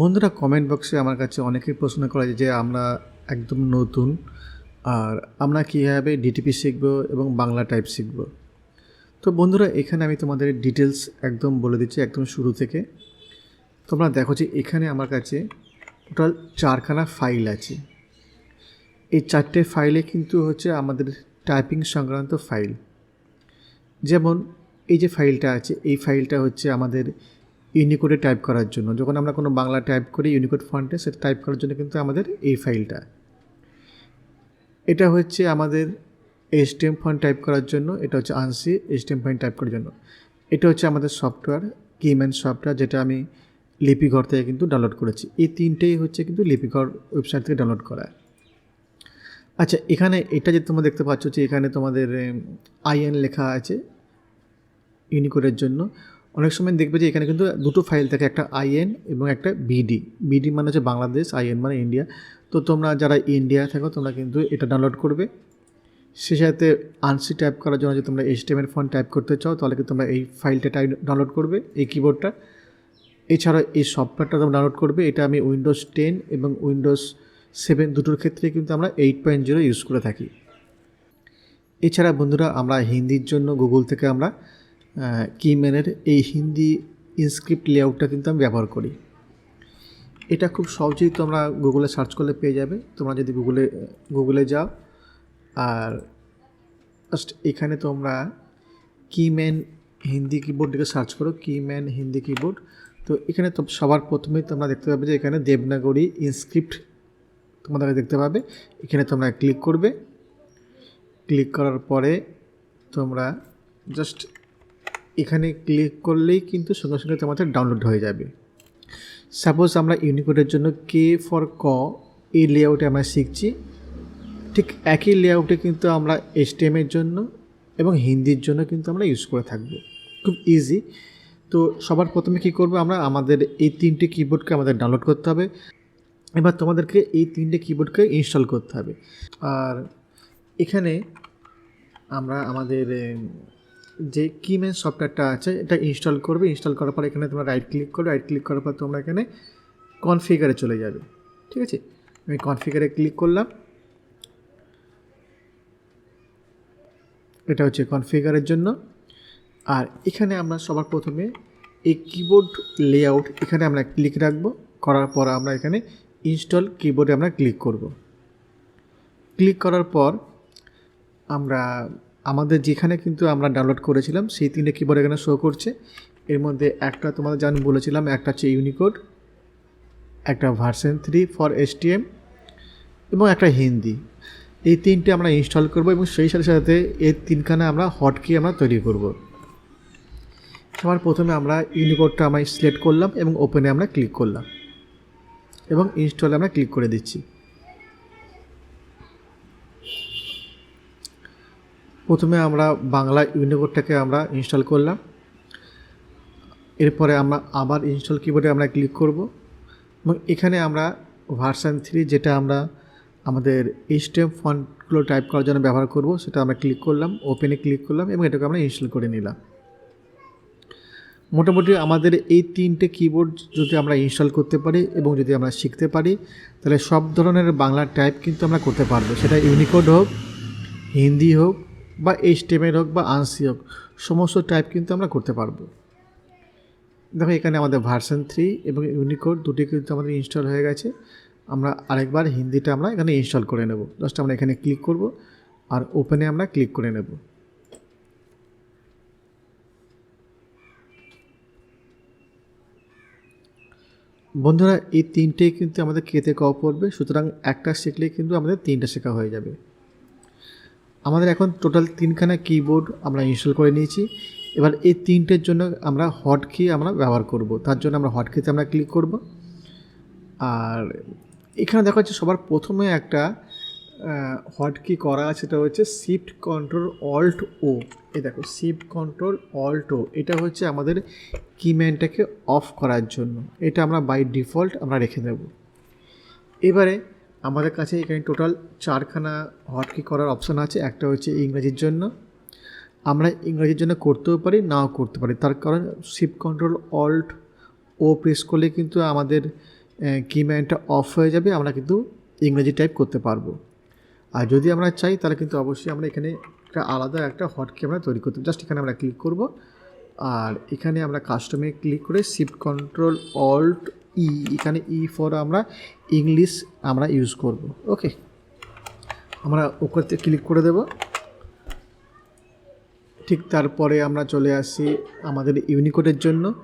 বন্ধুরা কমেন্ট বক্সে আমার কাছে অনেকেই প্রশ্ন করে যে আমরা একদম নতুন আর আমরা কীভাবে ডিটিপি শিখব এবং বাংলা টাইপ শিখব। তো বন্ধুরা, এখানে আমি তোমাদের ডিটেলস একদম বলে দিচ্ছি, একদম শুরু থেকে। তোমরা দেখো যে এখানে আমার কাছে টোটাল চারখানা ফাইল আছে। এই চারটে ফাইলে কিন্তু হচ্ছে আমাদের টাইপিং সংক্রান্ত ফাইল যেমন এই যে ফাইলটা আছে, এই ফাইলটা হচ্ছে আমাদের ইউনিকোডে টাইপ করার জন্য। যখন আমরা কোনো বাংলা টাইপ করি ইউনিকোড ফন্টে সেটা টাইপ করার জন্য কিন্তু আমাদের এই ফাইলটা এটা হচ্ছে আমাদের এসটিএম ফন্ট টাইপ করার জন্য, এটা হচ্ছে আনসি এসটিএম ফন্ট টাইপ করার জন্য। এটা হচ্ছে আমাদের সফটওয়্যার কিম্যান সফটওয়্যার যেটা আমি লিপিঘর থেকে কিন্তু ডাউনলোড করেছি। এই তিনটেই হচ্ছে কিন্তু লিপিঘর ওয়েবসাইট থেকে ডাউনলোড করা। আচ্ছা এখানে এটা যে তোমরা দেখতে পাচ্ছ যে এখানে তোমাদের আইএন লেখা আছে ইউনিকোডের জন্য। অনেক সময় দেখবে যে এখানে কিন্তু দুটো ফাইল থাকে, একটা আইএন এবং একটা বিডি বিডি মানে হচ্ছে বাংলাদেশ আইএন মানে ইন্ডিয়া তো তোমরা যারা ইন্ডিয়া থাকো, তোমরা কিন্তু এটা ডাউনলোড করবে। সে সাথে আনসি টাইপ করার জন্য যদি তোমরা এইচটিএমএল ফোন টাইপ করতে চাও, তাহলে কিন্তু তোমরা এই ফাইলটা টাইপ ডাউনলোড করবে, এই কিবোর্ডটা এছাড়া এই সফটওয়্যারটা তোমরা ডাউনলোড করবে, এটা আমি উইন্ডোজ টেন এবং উইন্ডোজ সেভেন দুটোর ক্ষেত্রে কিন্তু আমরা এইট পয়েন্ট জিরো ইউজ করে থাকি। এছাড়া বন্ধুরা, আমরা হিন্দির জন্য গুগল থেকে আমরা কিম্যানের এই হিন্দি ইনস্ক্রিপ্ট লেআউটটা কিন্তু আমি ব্যবহার করি। এটা খুব সহজেই তোমরা গুগলে সার্চ করলে পেয়ে যাবে। তোমরা যদি গুগলে গুগলে যাও, আর জাস্ট এখানে তোমরা কিম্যান হিন্দি কিবোর্ড দিকে সার্চ করো কিম্যান হিন্দি কিবোর্ড তো এখানে তো সবার প্রথমে তোমরা দেখতে পাবে যে এখানে দেবনাগরী ইনস্ক্রিপ্ট তোমাদেরকে দেখতে পাবে। এখানে তোমরা ক্লিক করবে। ক্লিক করার পরে তোমরা জাস্ট এখানে ক্লিক করলেই কিন্তু সঙ্গে সঙ্গে তোমাদের ডাউনলোড হয়ে যাবে। সাপোজ আমরা ইউনিকোডের জন্য কে ফর ক এই লেআউটে আমরা শিখছি। ঠিক একই লেআউটে কিন্তু আমরা এসটিএমের জন্য এবং হিন্দির জন্য কিন্তু আমরা ইউজ করে থাকব। খুব ইজি তো সবার প্রথমে কী করব আমরা? আমাদের এই তিনটে কিবোর্ডকে আমাদের ডাউনলোড করতে হবে। এবার তোমাদেরকে এই তিনটে কিবোর্ডকে ইনস্টল করতে হবে। আর এখানে আমরা আমাদের যে কিম্যান সফটওয়্যারটা আছে, এটা ইনস্টল করবে ইনস্টল করার পর এখানে তোমরা রাইট ক্লিক করবে রাইট ক্লিক করার পর তোমরা এখানে কনফিগারে চলে যাবে, ঠিক আছে? আমি কনফিগারে ক্লিক করলাম। এটা হচ্ছে কনফিগারের জন্য। আর এখানে আমরা সবার প্রথমে এই কিবোর্ড লেআউট এখানে আমরা ক্লিক রাখব, করার পর আমরা এখানে ইনস্টল কিবোর্ডে আমরা ক্লিক করব। ক্লিক করার পর আমরা আমাদের যেখানে কিন্তু আমরা ডাউনলোড করেছিলাম, সেই তিনটে কিবোর্ড এখানে শো করছে। এর মধ্যে একটা তোমাদের যেমন বলেছিলাম, একটা হচ্ছে ইউনিকোড একটা ভার্সন থ্রি ফর এসটিএম এবং একটা হিন্দি এই তিনটে আমরা ইনস্টল করব এবং সেই সাথে সাথে এই তিনখানে আমরা হটকি আমরা তৈরি করব। সবার প্রথমে আমরা ইউনিকোডটা আমরা সিলেক্ট করলাম এবং ওপেনে আমরা ক্লিক করলাম এবং ইনস্টলে আমরা ক্লিক করে দিচ্ছি। প্রথমে আমরা বাংলা ইউনিকোডটাকে আমরা ইনস্টল করলাম। এরপরে আমরা আবার ইনস্টল কিবোর্ডে আমরা ক্লিক করব এবং এখানে আমরা ভার্সান থ্রি যেটা আমরা আমাদের এইচটিএম ফন্টগুলো টাইপ করার জন্য ব্যবহার করব, সেটা আমরা ক্লিক করলাম, ওপেনে ক্লিক করলাম এবং এটাকে আমরা ইনস্টল করে নিলাম। মোটামুটি আমাদের এই তিনটে কিবোর্ড যদি আমরা ইনস্টল করতে পারি এবং যদি আমরা শিখতে পারি, তাহলে সব ধরনের বাংলা টাইপ কিন্তু আমরা করতে পারব। সেটা ইউনিকোড হোক, হিন্দি হোক বা এইচটিএমের হোক বা আনসি হোক, সমস্ত টাইপ কিন্তু আমরা করতে পারব। দেখো, এখানে আমাদের ভার্সন থ্রি এবং ইউনিকোড দুটি কিন্তু আমাদের ইনস্টল হয়ে গেছে। আমরা আরেকবার হিন্দিটা আমরা এখানে ইনস্টল করে নেব। জাস্ট আমরা এখানে ক্লিক করব আর ওপেনে আমরা ক্লিক করে নেব। বন্ধুরা, এই তিনটেই কিন্তু আমাদের কেতে ক পড়বে সুতরাং একটা শিখলেই কিন্তু আমাদের তিনটা শেখা হয়ে যাবে। আমাদের এখন টোটাল তিনখানা কিবোর্ড আমরা ইনস্টল করে নিয়েছি। এবার এই তিনটের জন্য আমরা হট কি আমরা ব্যবহার করব। তার জন্য আমরা হট কিতে আমরা ক্লিক করব। আর এখানে দেখা যাচ্ছে সবার প্রথমে একটা হট কি করা আছে, সেটা হচ্ছে শিফট কন্ট্রোল অল্ট ও এই দেখো শিফট কন্ট্রোল অল্ট ও এটা হচ্ছে আমাদের কিম্যানটাকে অফ করার জন্য। এটা আমরা বাই ডিফল্ট আমরা রেখে দেব। এবারে আমাদের কাছে এখানে টোটাল চারখানা হটকি করার অপশান আছে। একটা হচ্ছে ইংরেজির জন্য। আমরা ইংরেজির জন্য করতেও পারি, নাও করতে পারি। তার কারণ শিফট কন্ট্রোল অল্ট ও প্রেস করলে কিন্তু আমাদের কিম্যানটা অফ হয়ে যাবে। আমরা কিন্তু ইংরেজি টাইপ করতে পারব। আর যদি আমরা চাই, তাহলে কিন্তু অবশ্যই আমরা এখানে একটা আলাদা একটা হটকি আমরা তৈরি করতে জাস্ট এখানে আমরা ক্লিক করব। আর এখানে আমরা কাস্টমে ক্লিক করে শিফট কন্ট্রোল অল্ট ই এখানে ই ফর আমরা ইংলিশ আমরা ইউজ করব। ওকে আমরা ওপরতে ক্লিক করে দেব। ঠিক তারপরে আমরা চলে আসি আমাদের ইউনিকোডের জন্য।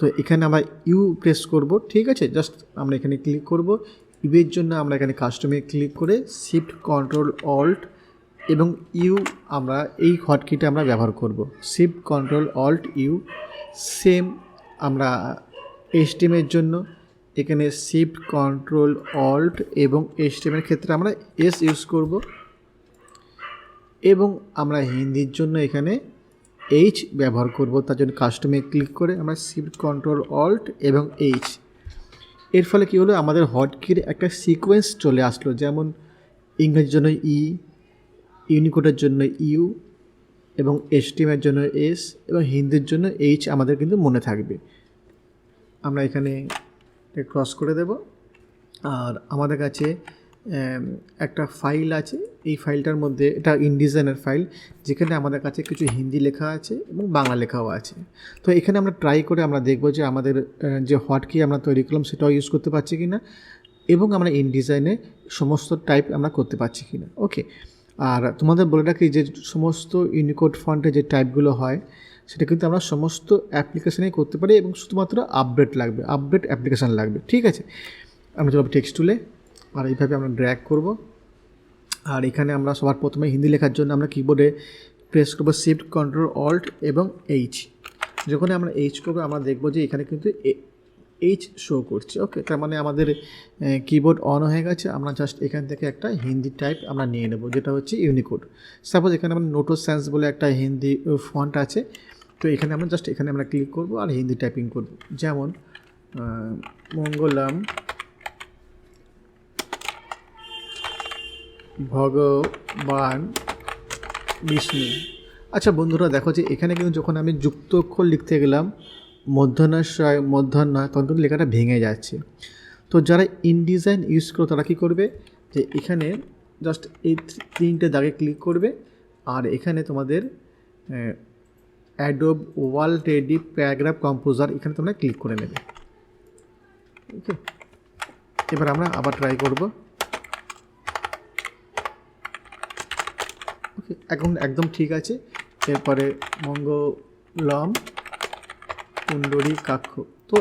তো এখানে আমরা ইউ প্রেস করব, ঠিক আছে? জাস্ট আমরা এখানে ক্লিক করব। ইউয়ের জন্য আমরা এখানে কাস্টমে ক্লিক করে শিফট কন্ট্রোল অল্ট এবং ইউ আমরা এই হটকিটা আমরা ব্যবহার করব। Shift control alt U same আমরা এসটিএমের জন্য। এখানে শিফট কন্ট্রোল অল্ট এবং এসটিএমের ক্ষেত্রে আমরা এস ইউজ করব। এবং আমরা হিন্দির জন্য এখানে এইচ ব্যবহার করব, তার জন্য কাস্টমে ক্লিক করে আমরা শিফট কন্ট্রোল অল্ট এবং এইচ এর ফলে কী হলো? আমাদের হটকির একটা সিকোয়েন্স চলে আসলো, যেমন ইংরেজির জন্য ই ইউনিকোডের জন্য ইউ এবং এসটিএমের জন্য এস এবং হিন্দির জন্য এইচ আমাদের কিন্তু মনে থাকবে। আমরা এখানে ক্রস করে দেব। আর আমাদের কাছে একটা ফাইল আছে। এই ফাইলটার মধ্যে, এটা ইনডিজাইনের ফাইল যেখানে আমাদের কাছে কিছু হিন্দি লেখা আছে এবং বাংলা লেখাও আছে। তো এখানে আমরা ট্রাই করে আমরা দেখব যে আমাদের যে যে হটকি আমরা তৈরি করলাম, সেটাও ইউজ করতে পারছি কি না এবং আমরা ইনডিজাইনে সমস্ত টাইপ আমরা করতে পারছি কি না ওকে আর তোমাদের বলে রাখি যে সমস্ত ইউনিকোড ফন্টে যে টাইপগুলো হয় সেটা কিন্তু আমরা সমস্ত অ্যাপ্লিকেশানেই করতে পারি এবং শুধুমাত্র আপডেট লাগবে আপডেট অ্যাপ্লিকেশান লাগবে, ঠিক আছে? আমরা চলো টেক্সট টুলে আর এইভাবে আমরা ড্র্যাগ করব। আর এখানে আমরা সবার প্রথমে হিন্দি লেখার জন্য আমরা কিবোর্ডে প্রেস করব শিফট কন্ট্রোল অল্ট এবং এইচ যখন আমরা এইচ করব, আমরা দেখব যে এখানে কিন্তু এইচ শো করছে ওকে তার মানে আমাদের কিবোর্ড অন হয়ে গেছে। আমরা জাস্ট এখান থেকে একটা হিন্দি টাইপ আমরা নিয়ে নেব, যেটা হচ্ছে ইউনিকোড সাপোজ এখানে আমরা নোটো সেন্স বলে একটা হিন্দি ফন্ট আছে। তো এখানে আমরা জাস্ট এখানে আমরা ক্লিক করব আর হিন্দি টাইপিং করব। যেমন মঙ্গলম ভগবান বিষ্ণু। আচ্ছা বন্ধুরা, দেখো যে এখানে কিন্তু যখন আমি যুক্ত অক্ষর লিখতে গেলাম মধ্যাহ্নাশয় মধ্যাহ্ন, তখন কিন্তু লেখাটা ভেঙে যাচ্ছে। তো যারা ইনডিজাইন ইউজ করো, তারা কী করবে? যে এখানে জাস্ট এই তিনটে দাগে ক্লিক করবে, আর এখানে তোমাদের Adobe world ready paragraph composer এখানে তোমরা ক্লিক করে নেবে। ওকে এবার আমরা আবার ট্রাই করব। ওকে এখন একদম ঠিক আছে। এরপরে মঙ্গলম কুণ্ডলী কাক্ষ। তো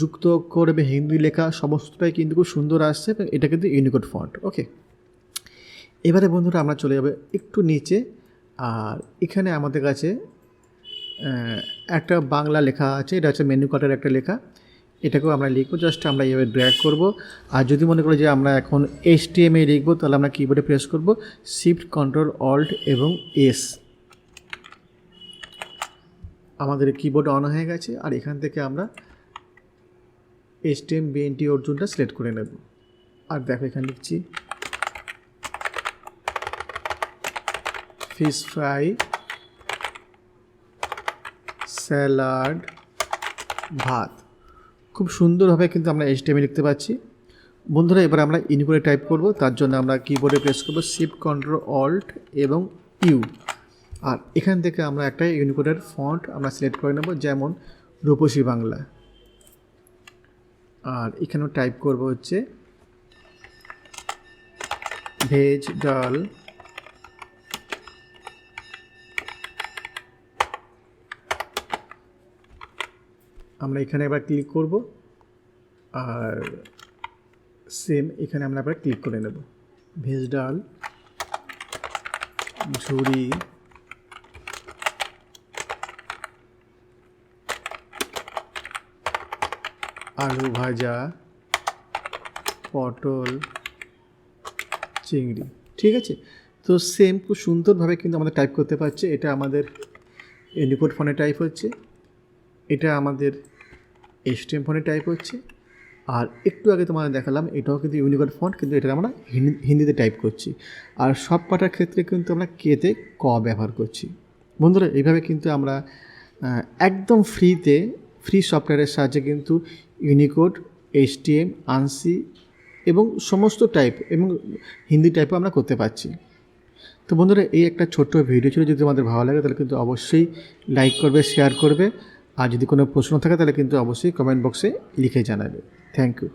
যুক্ত করবে হিন্দি লেখা, সমস্তটাই কিন্তু খুব সুন্দর আসছে এটা কিন্তু ইউনিকোড ফন্ট ওকে এবারে বন্ধুরা, আমরা চলে যাবে একটু নিচে। আর এখানে আমাদের কাছে একটা বাংলা লেখা আছে, এটা হচ্ছে মেনু কার্ডের একটা লেখা। এটাকেও আমরা লিখব জাস্ট আমরা এইভাবে ড্র্যাগ করব। আর যদি মনে করি যে আমরা এখন এইচ টি এম এ লিখব, তাহলে আমরা কিবোর্ডে প্রেস করব শিফট কন্ট্রোল অল্ট এবং এস আমাদের কিবোর্ড অন হয়ে গেছে, আর এখান থেকে আমরা এইচ টি এম বিএনটি অর্জুনটা সিলেক্ট করে নেব। আর দেখো, এখানে লিখছি ফিশ ফ্রাই স্যালাড, ভাত। খুব সুন্দরভাবে কিন্তু আমরা এইচটিএমএল লিখতে পাচ্ছি বন্ধুরা, এবার আমরা ইনকোডে টাইপ করব। তার জন্য আমরা কিবোর্ডে প্রেস করব শিফট কন্ট্রোল অল্ট এবং ইউ আর এখান থেকে আমরা একটা ইউনিকোডের ফন্ট আমরা সিলেক্ট করে নেব, যেমন রূপসী বাংলা। আর এখানেও টাইপ করব হচ্ছে ভেজ ডাল। আমরা এখানে এবার ক্লিক করব। আর সেম এখানে আমরা আবার ক্লিক করে নেব। ভেজ ডাল ঝুড়ি আলু ভাজা, পটল, চিংড়ি, ঠিক আছে? তো সেম খুব সুন্দরভাবে কিন্তু আমাদের টাইপ করতে পারছে। এটা আমাদের ইউনিকোড ফোনে টাইপ হচ্ছে। এটা আমাদের এসটিএম ফোনে টাইপ হচ্ছে। আর একটু আগে তোমাদের দেখালাম, এটাও কিন্তু ইউনিকোড ফন্ট কিন্তু এটা আমরা হিন্দিতে টাইপ করছি। আর সব কটার ক্ষেত্রে কিন্তু আমরা কেতে ক ব্যবহার করছি। বন্ধুরা, এইভাবে কিন্তু আমরা একদম ফ্রিতে ফ্রি সফটওয়্যারের সাহায্যে কিন্তু ইউনিকোড এসটিএম আনসি এবং সমস্ত টাইপ এবং হিন্দি টাইপও আমরা করতে পারছি। তো বন্ধুরা, এই একটা ছোট্ট ভিডিও ছিল। যদি তোমাদের ভালো লাগে, তাহলে কিন্তু অবশ্যই লাইক করবে শেয়ার করবে। আর যদি কোনো প্রশ্ন থাকে তাহলে কিন্তু অবশ্যই কমেন্ট বক্সে লিখে জানাবে। Thank you